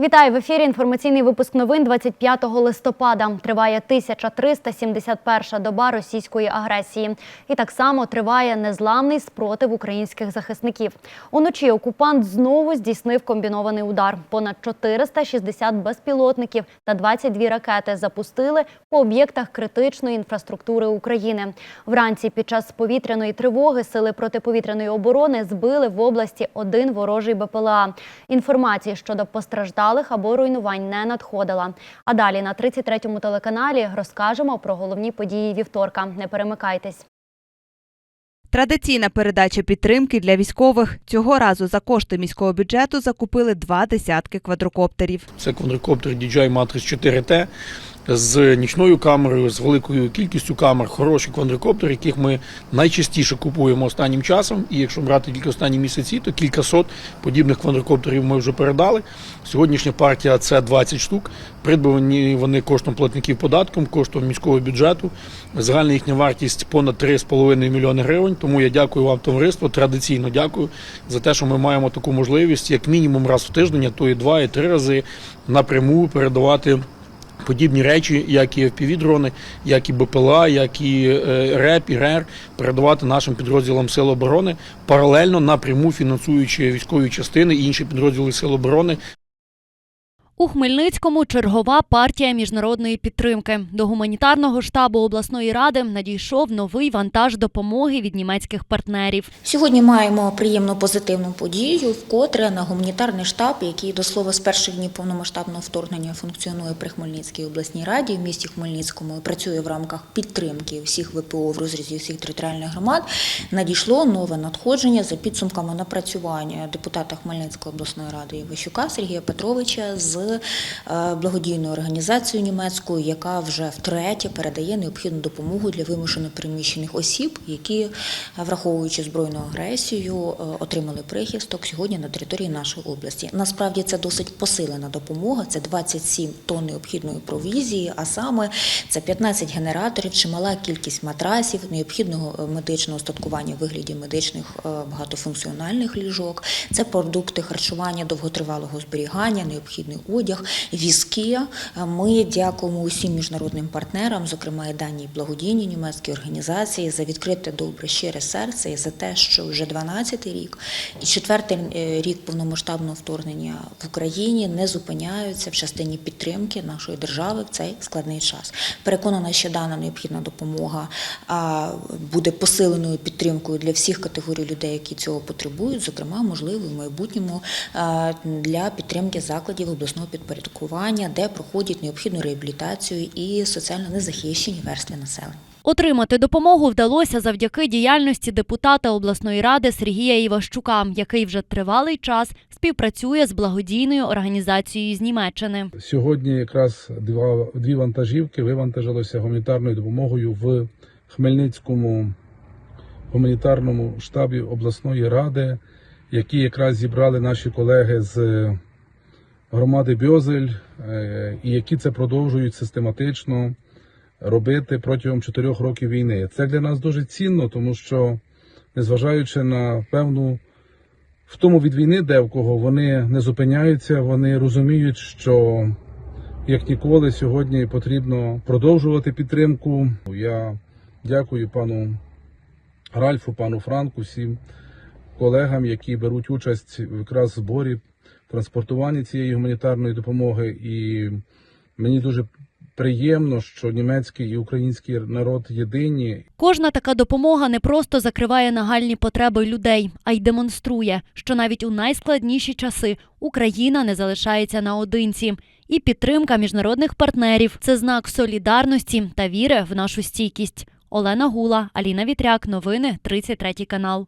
Вітаю в ефірі. Інформаційний випуск новин 25 листопада. Триває 1371 доба російської агресії. І так само триває незламний спротив українських захисників. Уночі окупант знову здійснив комбінований удар. Понад 460 безпілотників та 22 ракети запустили по об'єктах критичної інфраструктури України. Вранці під час повітряної тривоги сили протиповітряної оборони збили в області один ворожий БПЛА. Інформації щодо постраждалих або руйнувань не надходила. А далі на 33-му телеканалі розкажемо про головні події вівторка. Не перемикайтесь. Традиційна передача підтримки для військових цього разу за кошти міського бюджету закупили два десятки квадрокоптерів. Це квадрокоптер DJI Matrix 4T з нічною камерою, з великою кількістю камер, хороші квадрокоптери, яких ми найчастіше купуємо останнім часом. І якщо брати тільки останні місяці, то кількасот подібних квадрокоптерів ми вже передали. Сьогоднішня партія це 20 штук. Придбані вони коштом платників податком, коштом міського бюджету. Загальна їхня вартість понад 3,5 мільйони гривень. Тому я дякую вам, товариство. Традиційно дякую за те, що ми маємо таку можливість, як мінімум раз в тиждень, а то і два, і три рази напряму передавати. Подібні речі, як і FPV-дрони, як і БПЛА, як і е, РЕП, і РЕР, передавати нашим підрозділам Сил оборони, паралельно напряму фінансуючи військові частини і інші підрозділи Сил оборони У Хмельницькому чергова партія міжнародної підтримки. До гуманітарного штабу обласної ради надійшов новий вантаж допомоги від німецьких партнерів. Сьогодні маємо приємну позитивну подію, вкотре на гуманітарний штаб, який до слова з перших днів повномасштабного вторгнення функціонує при Хмельницькій обласній раді в місті Хмельницькому і працює в рамках підтримки всіх ВПО в розрізі всіх територіальних громад. Надійшло нове надходження за підсумками напрацювання депутата Хмельницької обласної ради Іващука Сергія Петровича з е, благодійною організацією німецькою, яка вже втретє передає необхідну допомогу для вимушено переміщених осіб, які, е, враховуючи збройну агресію, е, отримали прихисток сьогодні на території нашої області. Насправді це досить посилена допомога. Це 27 тонн необхідної провізії, а саме це 15 генераторів, чимала кількість матрасів, необхідного медичного устаткування в вигляді медичних багатофункціональних ліжок. Це продукти харчування довготривалого зберігання, необхідний одяг, візки. Е, Ми дякуємо усім міжнародним партнерам, зокрема і даній благодійній німецькій організації, за відкрите добре щире серце і за те, що вже 12-й рік і четвертий е, рік повномасштабного вторгнення в Україні не зупиняються в частині підтримки нашої держави в цей складний час. Переконана, що дана необхідна допомога буде посиленою підтримкою для всіх категорій людей, які цього потребують, зокрема, можливо, в майбутньому для підтримки закладів обласного підпорядкування, де проходять необхідну реабілітацію і соціально незахищені верстви населення. Отримати допомогу вдалося завдяки діяльності депутата обласної ради Сергія Іващука, який вже тривалий час співпрацює з благодійною організацією з Німеччини. Сьогодні якраз два, дві вантажівки вивантажилися гуманітарною допомогою в Хмельницькому гуманітарному штабі обласної ради, які якраз зібрали наші колеги з громади Бьозель, е, і які це продовжують систематично робити протягом чотирьох років війни. Це для нас дуже цінно, тому що, незважаючи на певну втому від війни, де в кого вони не зупиняються, вони розуміють, що як ніколи сьогодні потрібно продовжувати підтримку. Я дякую пану Ральфу, пану Франку, всім колегам, які беруть участь якраз в зборі транспортуванні цієї гуманітарної допомоги. І мені дуже приємно, що німецький і український народ єдині, Кожна така допомога не просто закриває нагальні потреби людей, а й демонструє, що навіть у найскладніші часи Україна не залишається наодинці. І підтримка міжнародних партнерів це знак солідарності та віри в нашу стійкість. Олена Гула, Аліна Вітряк. Новини 33 канал.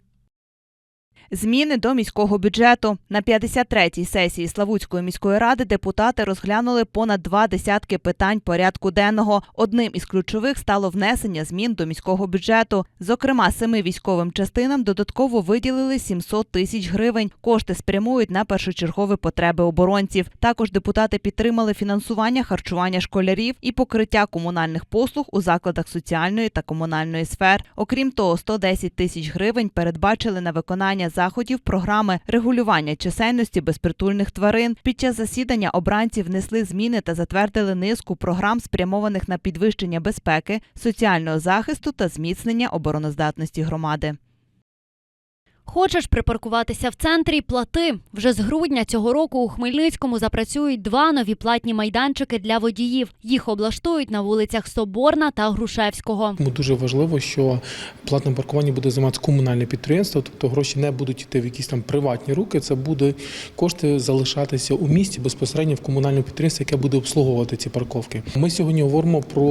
Зміни до міського бюджету на 53-й сесії Славутської міської ради депутати розглянули понад два десятки питань порядку денного. Одним із ключових стало внесення змін до міського бюджету. Зокрема, семи військовим частинам додатково виділили 700 тисяч гривень. Кошти спрямують на першочергові потреби оборонців. Також депутати підтримали фінансування харчування школярів і покриття комунальних послуг у закладах соціальної та комунальної сфер. Окрім того, 110 тисяч гривень передбачили на виконання заходів програми регулювання чисельності безпритульних тварин. Під час засідання обранці внесли зміни та затвердили низку програм, спрямованих на підвищення безпеки, соціального захисту та зміцнення обороноздатності громади. Хочеш припаркуватися в центрі? Плати. Вже з грудня цього року у Хмельницькому запрацюють два нові платні майданчики для водіїв. Їх облаштують на вулицях Соборна та Грушевського. Тому дуже важливо, що платним паркуванням буде займатися комунальне підприємство, тобто гроші не будуть йти в якісь там приватні руки. Це буде кошти залишатися у місті безпосередньо в комунальному підприємстві, яке буде обслуговувати ці парковки. Ми сьогодні говоримо про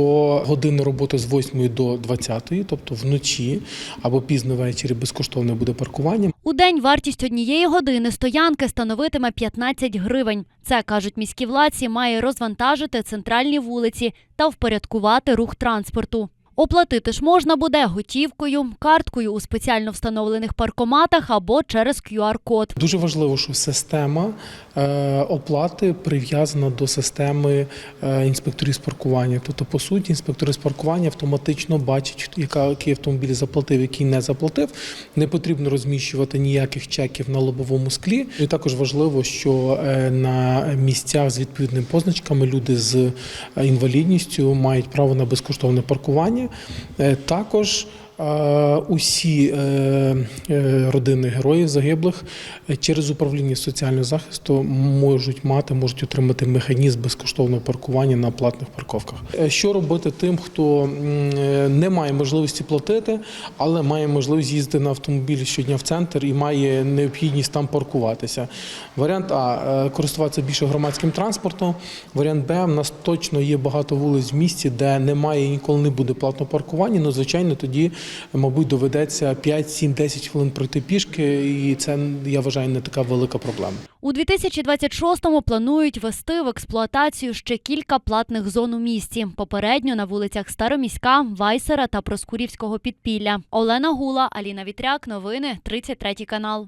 години роботи з 8 до 20, тобто вночі або пізно ввечері безкоштовне буде паркування. У день вартість однієї години стоянки становитиме 15 гривень. Це кажуть міські владці, має розвантажити центральні вулиці та впорядкувати рух транспорту. Оплатити ж можна буде готівкою, карткою у спеціально встановлених паркоматах або через QR-код. Дуже важливо, що система е, оплати прив'язана до системи е, інспекторів з паркування. Тобто, по суті, інспектори з паркування автоматично бачать, який автомобіль заплатив, який не заплатив. Не потрібно розміщувати ніяких чеків на лобовому склі. І також важливо, що е, на місцях з відповідними позначками люди з інвалідністю мають право на безкоштовне паркування. Е, Також усі е, е, родини героїв загиблих е, через управління соціального захисту можуть мати, можуть отримати механізм безкоштовного паркування на платних парковках. Що робити тим, хто не має можливості платити, але має можливість їздити на автомобілі щодня в центр і має необхідність там паркуватися? Варіант А користуватися більше громадським транспортом. Варіант Б, в нас точно є багато вулиць в місті, де немає і ніколи не буде платного паркування. Ну, звичайно, тоді, мабуть, доведеться 5, 7, 10 хвилин пройти пішки, і це я вважаю не така велика проблема. У 2026-му планують вести в експлуатацію ще кілька платних зон у місті. Попередньо на вулицях Староміська, Вайсера та Проскурівського підпілля. Олена Гула, Аліна Вітряк. Новини 33 канал.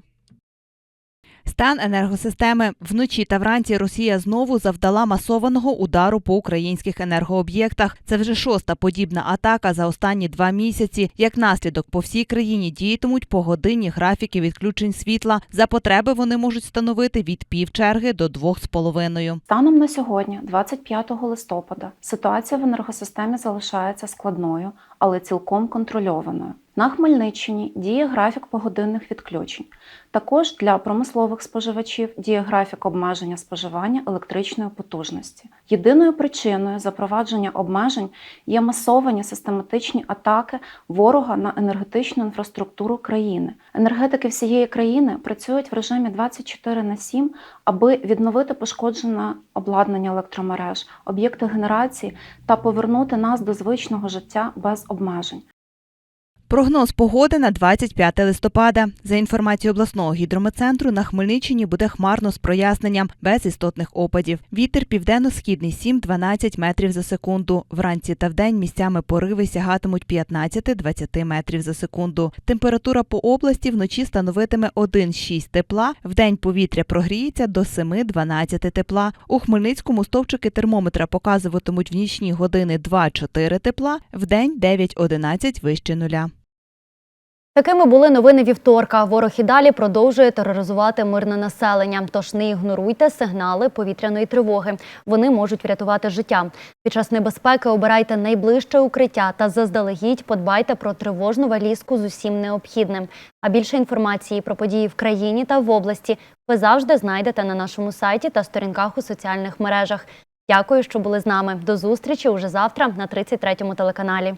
Стан енергосистеми вночі та вранці Росія знову завдала масованого удару по українських енергооб'єктах. Це вже шоста подібна атака за останні два місяці. Як наслідок по всій країні діятимуть погодинні графіки відключень світла. За потреби вони можуть становити від півчерги до двох з половиною. Станом на сьогодні, 25 листопада, ситуація в енергосистемі залишається складною, але цілком контрольованою. На Хмельниччині діє графік погодинних відключень. Також для промислових споживачів діє графік обмеження споживання електричної потужності. Єдиною причиною запровадження обмежень є масовані систематичні атаки ворога на енергетичну інфраструктуру країни. Енергетики всієї країни працюють в режимі 24 на 7, аби відновити пошкоджене обладнання електромереж, об'єкти генерації та повернути нас до звичного життя без обмежень. Прогноз погоди на 25 листопада. За інформацією обласного гідрометцентру, на Хмельниччині буде хмарно з проясненням, без істотних опадів. Вітер південно-східний 7-12 метрів за секунду. Вранці та вдень місцями пориви сягатимуть 15-20 метрів за секунду. Температура по області вночі становитиме 1-6 тепла, вдень повітря прогріється до 7-12 тепла. У Хмельницькому стовпчики термометра показуватимуть в нічні години 2-4 тепла, вдень 9-11 вище нуля. Такими були новини вівторка. Ворог і далі продовжує тероризувати мирне населення. Тож не ігноруйте сигнали повітряної тривоги. Вони можуть врятувати життя. Під час небезпеки обирайте найближче укриття та заздалегідь подбайте про тривожну валізку з усім необхідним. А більше інформації про події в країні та в області ви завжди знайдете на нашому сайті та сторінках у соціальних мережах. Дякую, що були з нами. До зустрічі уже завтра на 33-му телеканалі.